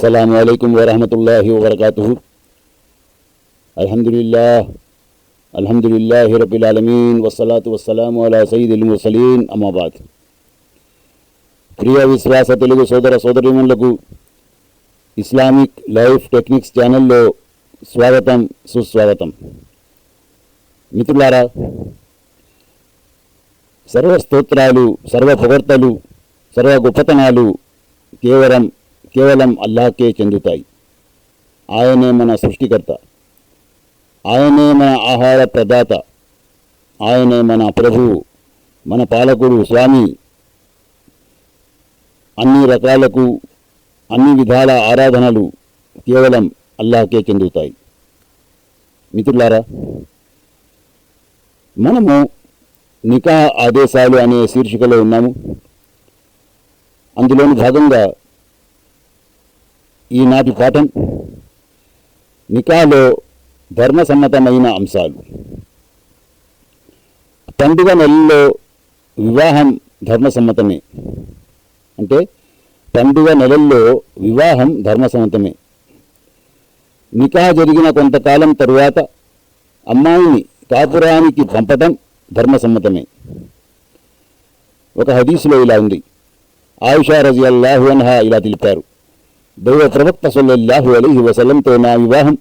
అస్సలం అయికం వరహమతుల్లా వరకాతు అల్హందుల్లా అల్హందుల్లా హిరబిలాలమీన్ వసలాతు వసలాం అలా సయీద్ ముసలీన్ అమ్మాబాద్ క్రియా విశ్వాస తెలుగు సోదర సోదరులకు ఇస్లామిక్ లైఫ్ టెక్నిక్స్ ఛానల్లో స్వాగతం సుస్వాగతం. మిత్రులారా సర్వ స్తోత్రాలు సర్వ సర్వ గొప్పతనాలు కేవలం కేవలం అల్లాహకే చెందుతాయి ఆయనే మన సృష్టికర్త ఆయనే మన ఆహార ప్రదాత ఆయనే మన ప్రభువు మన పాలకుడు స్వామి అన్ని రకాలకు అన్ని విధాల ఆరాధనలు కేవలం అల్లాహకే చెందుతాయి మిత్రులారా మనము నికా ఆదేశాలు అనే శీర్షికలో ఉన్నాము. అందులోని భాగంగా ఈనాటి పాఠం నికాలో ధర్మసమ్మతమైన అంశాలు. పండుగ నెలలో వివాహం ధర్మసమ్మతమే. అంటే పండుగ నెలల్లో వివాహం ధర్మసమ్మతమే. నికా జరిగిన కొంతకాలం తరువాత అమ్మాయిని కాపురానికి పంపటం ధర్మసమ్మతమే. ఒక హదీసులో ఇలా ఉంది. ఆయుషా రజి అన్హా ఇలా తెలిపారు. దైవ ప్రవక్త సల్లల్లాహు అలీహి వసలంతో నా వివాహం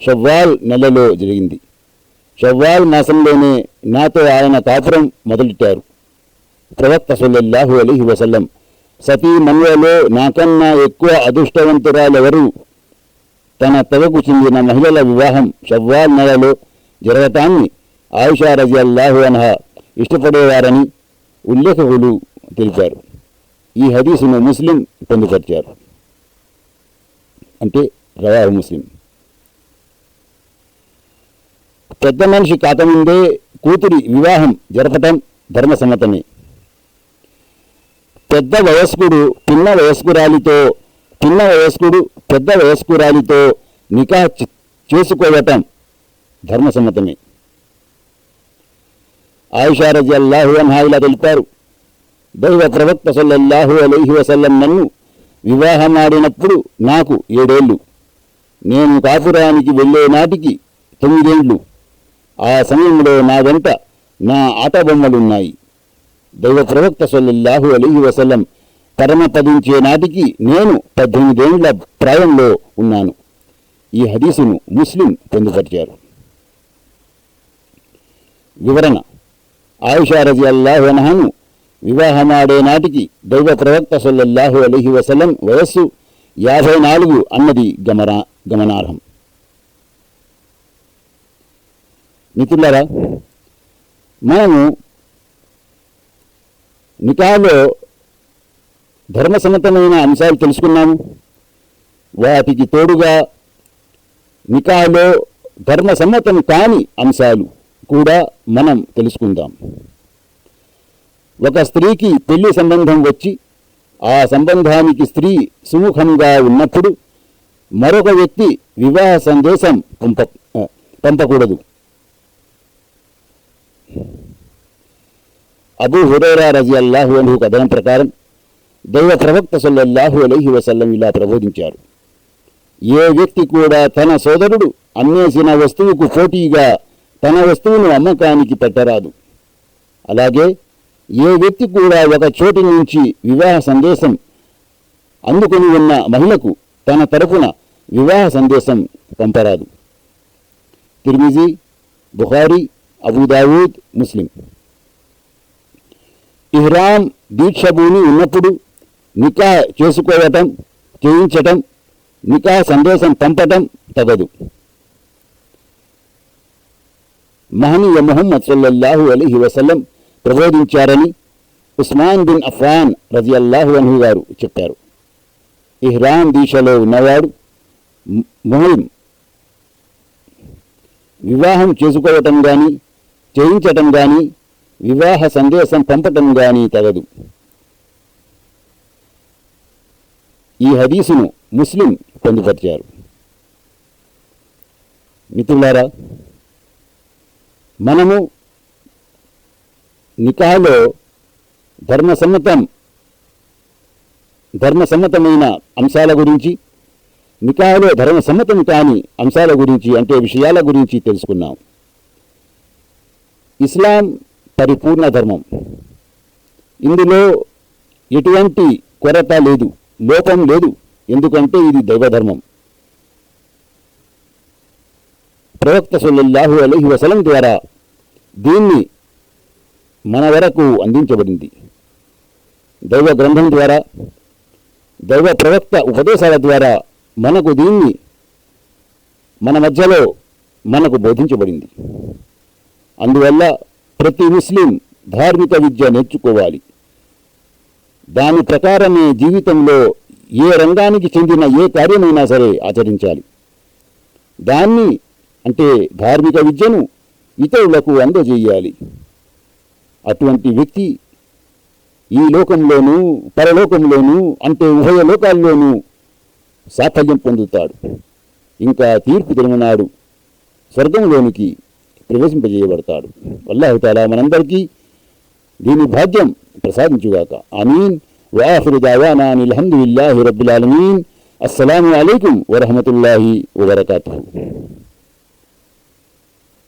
షవ్వాల్ నెలలో జరిగింది. షవ్వాల్ మాసంలోనే నాతో ఆయన కాపురం మొదలెట్టారు ప్రవక్త సల్లల్లాహు అలీహి వసల్లం సతీ మన్వలో నాకన్నా ఎక్కువ అదృష్టవంతురాలెవరు తన తెగకు చెందిన మహిళల వివాహం షవ్వాల్ నెలలో జరగటాన్ని ఆయిషా రజి అల్లాహు ఇష్టపడేవారని ఉల్లేఖకులు తెలిపారు. ఈ హదీసును ముస్లిం పొందుపరిచారు. అంటే రవాహు ముస్లిం. పెద్ద మనిషి కాకముందే కూతురి వివాహం జరపటం ధర్మసమ్మతమే పెద్ద వయస్కుడు పిన్న వయస్కురాలితో పిన్న వయస్కుడు పెద్ద వయస్కురాలితో నికా చేసుకోవటం ధర్మసమ్మతమే ఆయిషా రజి అల్లాహు అన్హా ఇలా తెలిపారు. దైవ ప్రవక్త సల్లల్లాహు అలైహి వసల్లం నన్ను వివాహం ఆడినప్పుడు నాకు ఏడేళ్ళు. నేను కాపురానికి వెళ్ళే నాటికి తొమ్మిదేండ్లు ఆ సమయంలో నా వెంట నా ఆటబొమ్మలున్నాయి. దైవ ప్రవక్త సల్లల్లాహు అలీ వసలం పరమపదించే నాటికి నేను పద్దెనిమిదేండ్ల ప్రాయంలో ఉన్నాను. ఈ హదీసును ముస్లిం పొందుపరిచారు. వివరణ. ఆయిషా రజి అల్లాహు వివాహమాడే నాటికి దైవ ప్రవక్త సల్లల్లాహు అలైహి వసలం వయస్సు యాభై నాలుగు అన్నది గమనా గమనార్హం. మిత్రులారా మనము నికాలో ధర్మసమ్మతమైన అంశాలు తెలుసుకున్నాము. వాటికి తోడుగా నికాలో ధర్మసమ్మతం కాని అంశాలు కూడా మనం తెలుసుకుందాం. ఒక స్త్రీకి పెళ్ళి సంబంధం వచ్చి ఆ సంబంధానికి స్త్రీ సుముఖంగా ఉన్నప్పుడు మరొక వ్యక్తి వివాహ సందేశం పంప పంపకూడదు. అబూ హురేరా రజి అల్లాహు అనుహు కథనం ప్రకారం దైవ ప్రవక్త సల్లల్లాహు అలహి వసల్లం ఇలా ప్రబోధించారు. ఏ వ్యక్తి కూడా తన సోదరుడు అమ్మేసిన వస్తువుకు పోటీగా తన వస్తువును అమ్మకానికి పెట్టరాదు. అలాగే ఏ వ్యక్తి కూడా ఒక చోటి నుంచి వివాహ సందేశం అందుకుని ఉన్న మహిళకు తన తరపున వివాహ సందేశం పంపరాదు. తిర్మిజీ బుహారీ అబుదావూద్ ముస్లిం. ఇహ్రాం దీక్షభూమి ఉన్నప్పుడు నికా చేసుకోవటం చేయించటం నికా సందేశం పంపటం తగదు. మహనీయ మొహమ్మద్ సల్లల్లాహు అలీహి వసల్లం ప్రబోధించారని ఉస్మాన్ బిన్ అఫాన్ రజియల్లాహు అన్హు గారు చెప్పారు. ఇహ్రాన్ దీక్షలో ఉన్నవాడు ము- వివాహం చేసుకోవటం కానీ చేయించటం కానీ వివాహ సందేశం పంపటం కానీ తగదు. ఈ హదీసును ముస్లిం పొందుపరిచారు. మిత్రులారా మనము నికాలో ధర్మసమ్మతం ధర్మసమ్మతమైన అంశాల గురించి నికాలో ధర్మ సమ్మతం కాని అంశాల గురించి అంటే విషయాల గురించి తెలుసుకున్నాం. ఇస్లాం పరిపూర్ణ ధర్మం. ఇందులో ఎటువంటి కొరత లేదు లోపం లేదు ఎందుకంటే ఇది దైవధర్మం. ప్రవక్త సల్లల్లాహు అలహి వసలం ద్వారా దీన్ని మన వరకు అందించబడింది. దైవ గ్రంథం ద్వారా దైవ ప్రవక్త ఉపదేశాల ద్వారా మనకు దీన్ని మన మధ్యలో మనకు బోధించబడింది. అందువల్ల ప్రతి ముస్లిం ధార్మిక విద్య నేర్చుకోవాలి. దాని ప్రకారమే జీవితంలో ఏ రంగానికి చెందిన ఏ కార్యమైనా సరే ఆచరించాలి. దాన్ని అంటే ధార్మిక విద్యను ఇతరులకు అందజేయాలి. అటువంటి వ్యక్తి ఈ లోకంలోనూ పరలోకంలోనూ అంటే ఉభయ లోకాల్లోనూ సాఫల్యం పొందుతాడు. ఇంకా తీర్పు తిరుమనాడు స్వర్గంలోనికి ప్రవేశింపజేయబడతాడు. అల్లాహుతాలా మనందరికీ దీని భాగ్యం ప్రసాదించుగాక. ఆమీన్. వాఖిరు దావానా అల్హమ్దులిల్లాహి రబ్బిల్ ఆలమీన్. అస్సలాము వరహమతుల్లాహి వబరకాతుహు.